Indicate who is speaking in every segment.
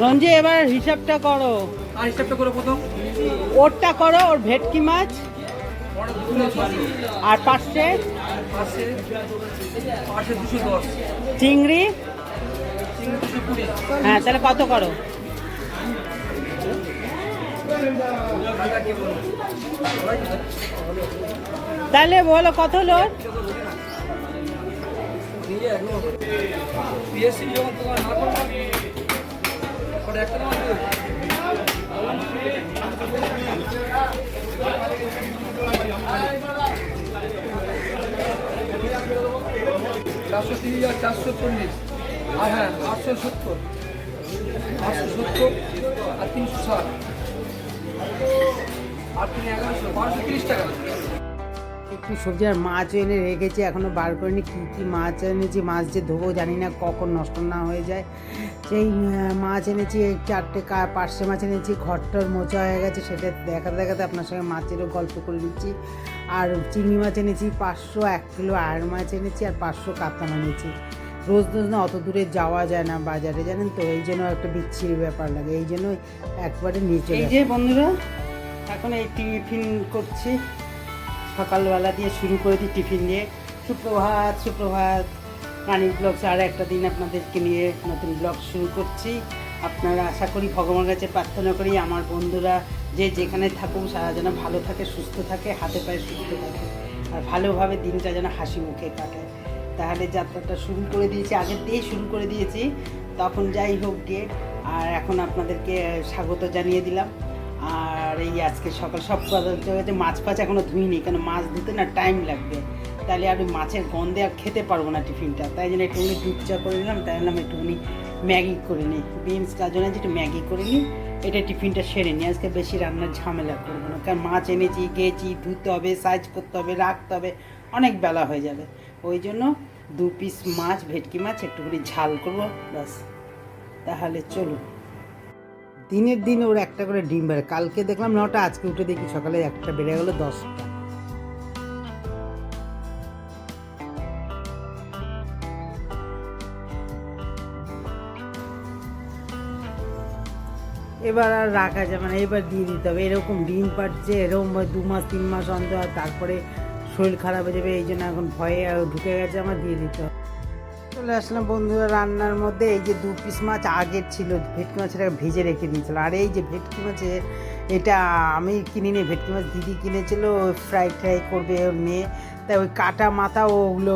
Speaker 1: রঞ্জি এবার হিসাবটা করো।
Speaker 2: আর হিসাবটা করে প্রথম।
Speaker 1: ওরটা করো ওর ভেটকি মাছ। আর
Speaker 2: পাশে?
Speaker 1: চিংড়ি। হ্যাঁ তাহলে কত করো? তাহলে বলো, কত
Speaker 2: একটা চারশো তিরিশ আর চারশো চল্লিশ। আর হ্যাঁ আটশো সত্তর। আটশো সত্তর আর তিনশো ষাট।
Speaker 1: একটু সবজি আর মাছ এনে রেখেছি, এখনও বার করিনি। কী কী মাছ এনেছি, মাছ যে ধোবো জানি না কখন নষ্ট না হয়ে যায়। সেই মাছ এনেছি চারটে কা পার্শে মাছ এনেছি ঘরটার মোচা হয়ে গেছে, সেটা দেখাতে দেখাতে আপনার সঙ্গে মাছেরও গল্প করে নিচ্ছি আর চিংড়ি মাছ এনেছি, পাঁচশো এক কিলো আয়ের মাছ এনেছি আর পাঁচশো কাতলা এনেছি। রোজ রোজ না অত দূরে যাওয়া যায় না বাজারে, জানেন তো? এই জন্য একটা বিচ্ছিরি ব্যাপার লাগে, এই জন্য একবারে নিচে এই যে বন্ধুরা এখন এই টিফিন করছি। সকালবেলা দিয়ে শুরু করে দিই টিফিন দিয়ে। সুপ্রভাত সুপ্রভাত। রানী ব্লগস আর একটা দিন আপনাদেরকে নিয়ে নতুন ব্লগ শুরু করছি। আপনারা আশা করি ভগবানের কাছে প্রার্থনা করি আমার বন্ধুরা যে যেখানে থাকুক সারা যেন ভালো থাকে, সুস্থ থাকে, হাতে পায়ে সুস্থ থাকে। আর ভালোভাবে দিনটা যেন হাসি মুখে কাটে। তাহলে যাত্রাটা শুরু করে দিয়েছি, আগের দিয়েই শুরু করে দিয়েছি। তখন যাই হোক গিয়ে। আর এখন আপনাদেরকে স্বাগত জানিয়ে দিলাম। আর এই আজকে সকাল সব হচ্ছে মাছ ফাছ এখনও ধুইনি, কেন মাছ ধুতে না টাইম লাগবে? তাহলে ওই মাছের গন্ধে আর খেতে পারব না টিফিনটা। তাই জন্য একটুখানি দুধ চা করে নিলাম, তাই জন্য আমি একটুখানি ম্যাগি করে নিই। বিনস গাজর আছে, একটু ম্যাগি করে নিই, এটা টিফিনটা সেরে নিই। আজকে বেশি রান্নার ঝামেলা করব না, কারণ মাছ এনেছি, গেছি, ধুতে হবে সাইজ করতে হবে, রাখতে হবে, অনেক বেলা হয়ে যাবে। ওই জন্য দু পিস মাছ, ভেটকি মাছ, একটুখানি ঝাল করব, ব্যাস। তাহলে চলুন। দিনের দিন ওর একটা করে ডিম বেড়ে, কালকে দেখলাম নটা, আজকে উঠে দেখি সকালে একটা বেড়ে গেলো দশটা। এবার আর রাখা যাবে না এবার দিয়ে দিতে হবে, এরকম ডিম পাচ্ছে এরকম দু মাস, তিন মাস অন্তর তারপরে শরীর খারাপ হয়ে যাবে, এই জন্য এখন ভয়ে ঢুকে গেছে, আমার দিয়ে দিতে হবে। চলে আসলাম বন্ধুরা রান্নার মধ্যে। এই যে দু পিস মাছ আগের ছিল, ভেটকি মাছটা ভেজে রেখে দিয়েছিল আর এই যে ভেটকি মাছে, এটা আমি কিনিনি, ভেটকি মাছ দিদি কিনেছিল ফ্রাই ট্রাই করবে ওর মেয়ে। তাই ওই কাটা মাথা ওগুলো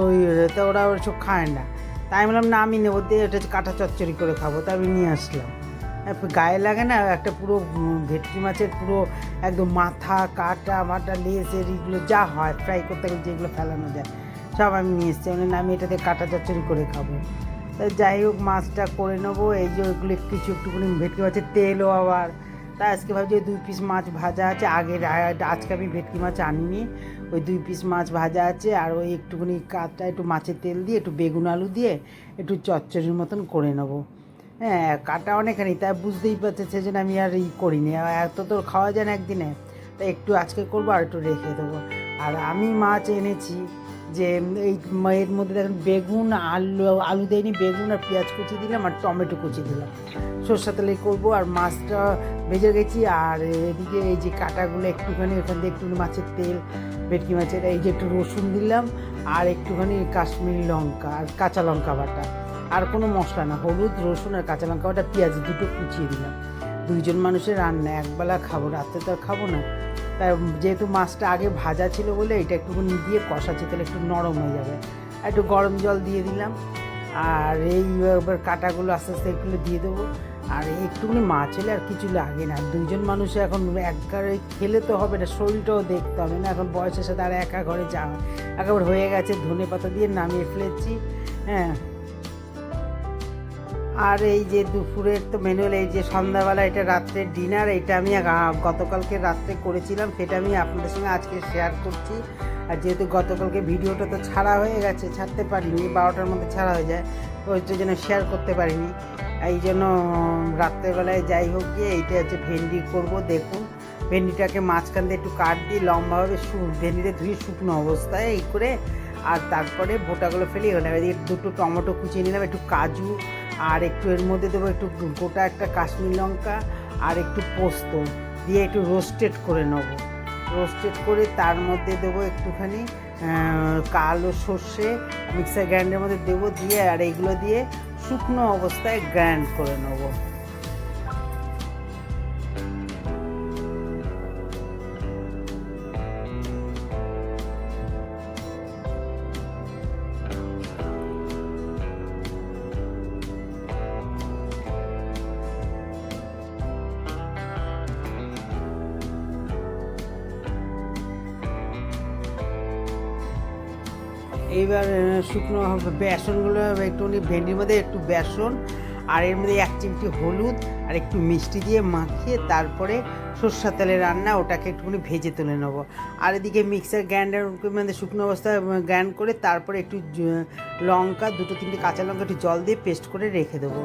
Speaker 1: তা ওরা ওসব খায় না। তাই আমি বললাম, না, আমি নেব। দিয়ে ওটা কাটা চচ্চড়ি করে খাব। তাই আমি নিয়ে আসলাম। গায়ে লাগে না, একটা পুরো ভেটকি মাছের পুরো একদম মাথা, কাটা, মাটা লেস এগুলো যা হয় ফ্রাই করতে গেলে যেগুলো ফেলানো যায়। সব আমি নিয়ে এসেছি। মানে আমি এটাতে কাটা চচ্চড়ি করে খাব। তা যাই হোক, মাছটা করে নেব। এই যে ওইগুলো কিছু একটুখানি ভেটকি মাছের তেলও আবার। তাই আজকে ভাবছি দুই পিস মাছ ভাজা আছে। আগের আ- আজকে আমি ভেটকি মাছ আনিনি। ওই দুই পিস মাছ ভাজা আছে। আর ওই একটুখানি কাঠটা একটু মাছের তেল দিয়ে, একটু বেগুন আলু দিয়ে, একটু চচ্চড়ির মতন করে নেব। হ্যাঁ কাটা অনেকখানি। তাই বুঝতেই পারছে সেজন্য আমি আর ই করিনি। এত তো খাওয়া যায় না একদিনে। তাই একটু আজকে করব আর একটু রেখে দেবো। আর আমি মাছ এনেছি। যে, এই এর মধ্যে দেখেন বেগুন, আলু আলু দেয়নি, বেগুন আর পেঁয়াজ কুচি দিলাম আর টমেটো কুচি দিলাম। সর্ষে তেলে করব আর মাছটা ভেজে গেছি আর এদিকে এই যে কাটাগুলো একটুখানি ওখান থেকে একটু মাছের তেল, ভেটকি মাছের, এই যে একটু রসুন দিলাম আর একটুখানি কাশ্মীরি লঙ্কা আর কাঁচা লঙ্কা বাটা। আর কোনো মশলা না, হলুদ, রসুন আর কাঁচা লঙ্কা বাটা, পেঁয়াজ দুটো কুচিয়ে দিলাম। দুইজন মানুষের রান্না, একবেলা খাব, রাত্রে তো আর খাব না। যেহেতু মাছটা আগে ভাজা ছিল বলে এটা একটুখানি দিয়ে কষাচ্ছি তাহলে একটু নরম হয়ে যাবে। আর একটু গরম জল দিয়ে দিলাম। আর এই কাটাগুলো আস্তে আস্তে এগুলো দিয়ে দেবো। আর একটুখানি মাছ হলে আর কিছু লাগে না। দুইজন মানুষে এখন একবারে খেলে তো হবে না, শরীরটাও দেখতে হবে না। এখন বয়সের সাথে আর একা ঘরে যাওয়া একেবারে হয়ে গেছে ধনে পাতা দিয়ে নামিয়ে ফেলেছি। হ্যাঁ আর এই যে দুপুরের তো মেনু এই যে সন্ধ্যাবেলা, এটা রাত্রের ডিনার এটা আমি গতকালকে রাত্রে করেছিলাম, সেটা আমি আপনাদের সঙ্গে আজকে শেয়ার করছি। আর যেহেতু গতকালকে ভিডিওটা তো ছাড়া হয়ে গেছে, ছাড়তে পারিনি, বারোটার মধ্যে ছাড়া হয়ে যায় ওইটার জন্য শেয়ার করতে পারিনি। এই জন্য রাত্রেবেলায় যাই হোক গিয়ে এইটা হচ্ছে ভেন্ডি করব, দেখুন। ভেন্ডিটাকে মাঝখান দিয়ে একটু কাট দিয়ে লম্বাভাবে ভেন্ডিটা ধুয়ে শুকনো অবস্থায় এই করে, আর তারপরে ভোটাগুলো ফেলে এখানে এদিকে দুটো টমেটো কুচিয়ে নিলাম, একটু কাজু আর একটু এর মধ্যে দেবো একটু গোটা একটা কাশ্মীর লঙ্কা আর একটু পোস্ত দিয়ে একটু রোস্টেড করে নেব। রোস্টেড করে তার মধ্যে দেবো একটুখানি কালো সর্ষে মিক্সার গ্রাইন্ডারের মধ্যে দেবো দিয়ে আর এগুলো দিয়ে শুকনো অবস্থায় গ্রাইন্ড করে নেব। এইবার শুকনো বেসনগুলো একটুখানি ভেন্ডির মধ্যে একটু বেসন আর এর মধ্যে এক চিমটি হলুদ আর একটু মিষ্টি দিয়ে মাখিয়ে তারপরে সর্ষা তেলে রান্না, ওটাকে একটুখানি ভেজে তুলে নেব। আর এদিকে মিক্সার গ্রাইন্ডার মধ্যে শুকনো অবস্থায় গ্রাইন্ড করে তারপরে একটু লঙ্কা, দুটো তিনটে কাঁচা লঙ্কা একটু জল দিয়ে পেস্ট করে রেখে দেবো।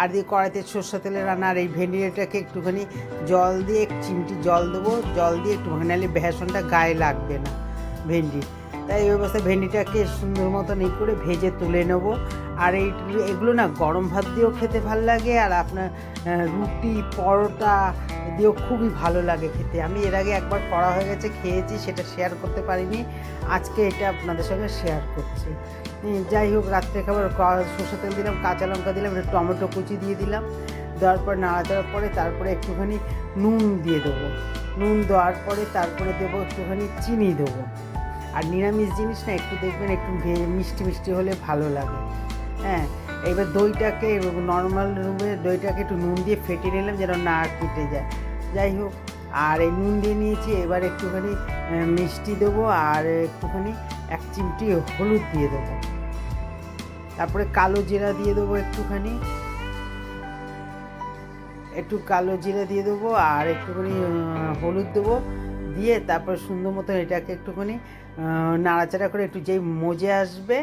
Speaker 1: আর দিয়ে কড়াইতে সর্ষা তেলে রান্না আর এই ভেন্ডিটাকে একটুখানি জল দিয়ে, এক চিমটি জল দেবো। জল দিয়ে একটুখানি, নাহলে বেসনটা গায়ে লাগবে না ভেন্ডি তাই ওই অবস্থায় ভেন্ডিটাকে সুন্দর মতন এই করে ভেজে তুলে নেব। আর এই এগুলো না গরম ভাত দিয়েও খেতে ভালো লাগে, আর আপনার রুটি, পরোটা দিয়েও খুবই ভালো লাগে খেতে। আমি এর আগে একবার করা হয়ে গেছে, খেয়েছি, সেটা শেয়ার করতে পারিনি। আজকে এটা আপনাদের সঙ্গে শেয়ার করছি। যাই হোক, রাত্রে খাবার সর্ষে তেল দিলাম, কাঁচা লঙ্কা দিলাম, একটু টমেটো কুচি দিয়ে দিলাম। দেওয়ার পর নাড়া দেওয়ার পরে তারপরে একটুখানি নুন দিয়ে দেবো। নুন দেওয়ার পরে তারপরে দেবো একটুখানি চিনি দেবো। আর নিরামিষ জিনিস না একটু দেখবেন, একটু মিষ্টি মিষ্টি হলে ভালো লাগে। হ্যাঁ এবার দইটাকে নর্মাল রুমে দইটাকে একটু নুন দিয়ে ফেটে নিলাম যেন না কেটে যায়। যাই হোক, আর এই নুন দিয়ে নিয়েছি, এবার একটুখানি মিষ্টি দেবো আর একটুখানি এক চিমটি হলুদ দিয়ে দেবো। তারপরে কালো জিরা দিয়ে দেবো একটুখানি। একটু কালো জিরা দিয়ে দেবো আর একটুখানি হলুদ দেবো। দিয়ে তারপর সুন্দর মতো এটাকে একটুখানি নাড়াচাড়া করে একটু যেই মজে আসবে,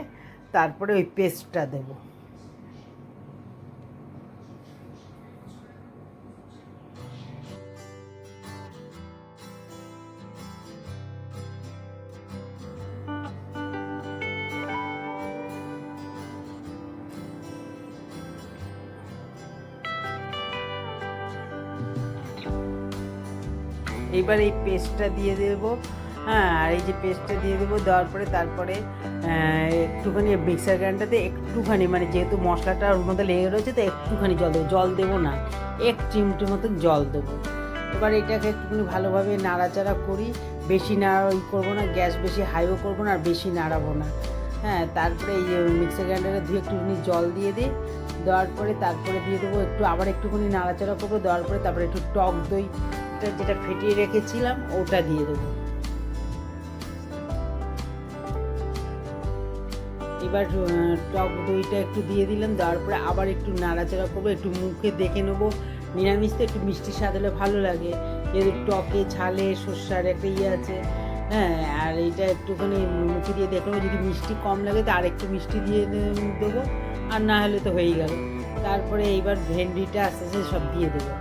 Speaker 1: তারপরে ওই পেস্টটা দেবো। এইবার এই পেস্টটা দিয়ে দেবো। হ্যাঁ আর এই যে পেস্টটা দিয়ে দেবো, দেওয়ার পরে তারপরে একটুখানি মিক্সার গ্রাইন্ডারতে একটুখানি মানে যেহেতু মশলাটা ওর মধ্যে লেগে রয়েছে, তো একটুখানি জল দেবো। জল দেবো না, এক চিমটি মতন জল দেবো। এবার এটাকে একটুখানি ভালোভাবে নাড়াচাড়া করি। বেশি নাড়া ওই করব না, গ্যাস বেশি হাইও করব না, আর বেশি নাড়াবো না। হ্যাঁ তারপরে এই মিক্সার গ্রাইন্ডারে ধুয়ে একটুখানি জল দিয়ে দিই। দেওয়ার পরে তারপরে দিয়ে দেবো একটু, আবার একটুখানি নাড়াচাড়া করব। দেওয়ার পরে তারপরে একটু টক দই এটা যেটা ফেটিয়ে রেখেছিলাম, ওটা দিয়ে দেবো। এবার টক দইটা একটু দিয়ে দিলাম, দেওয়ার পরে আবার একটু নাড়াচাড়া করব, একটু মুখে দেখে নেব। নিরামিষ তো একটু মিষ্টি স্বাদ হলে ভালো লাগে। যেহেতু টকে ঝালে শস্যার একটা ইয়ে আছে হ্যাঁ আর এইটা একটুখানি মুখে দিয়ে দেখে যদি মিষ্টি কম লাগে তো আর একটু মিষ্টি দিয়ে দেবো, আর না হলে তো হয়েই গেল। তারপরে এইবার ভেন্ডিটা আস্তে আস্তে সব দিয়ে দেবো।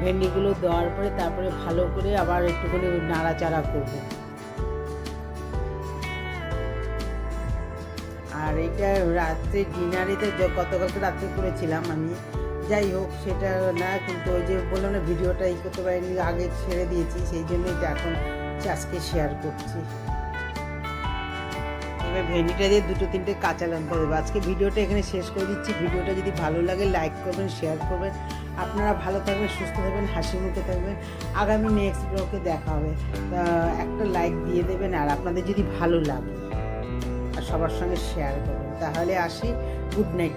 Speaker 1: ভেন্ডিগুলো দেওয়ার পরে তারপরে ভালো করে আবার একটুখানি নাড়াচাড়া করব। আর এটা রাত্রে ডিনারে তো য- গতকালকে রাত্রে করেছিলাম আমি। যাই হোক, সেটা না, কিন্তু ওই যে বললাম না, ভিডিওটা ই করতে পারিনি, আগে ছেড়ে দিয়েছি, সেই জন্যই এটা এখন আজকে শেয়ার করছি। এবার ভেন্ডিটা দিয়ে দুটো তিনটে কাঁচা লঙ্কা দেবো। আজকে ভিডিওটা এখানে শেষ করে দিচ্ছি। ভিডিওটা যদি ভালো লাগে লাইক করবেন শেয়ার করবেন। আপনারা ভালো থাকবেন, সুস্থ থাকবেন হাসি মুখে থাকবেন। আগামী নেক্সট ব্লগে দেখা হবে। একটা লাইক দিয়ে দেবেন আর আপনাদের যদি ভালো লাগে, আর সবার সঙ্গে শেয়ার করবেন। তাহলে আসি গুড নাইট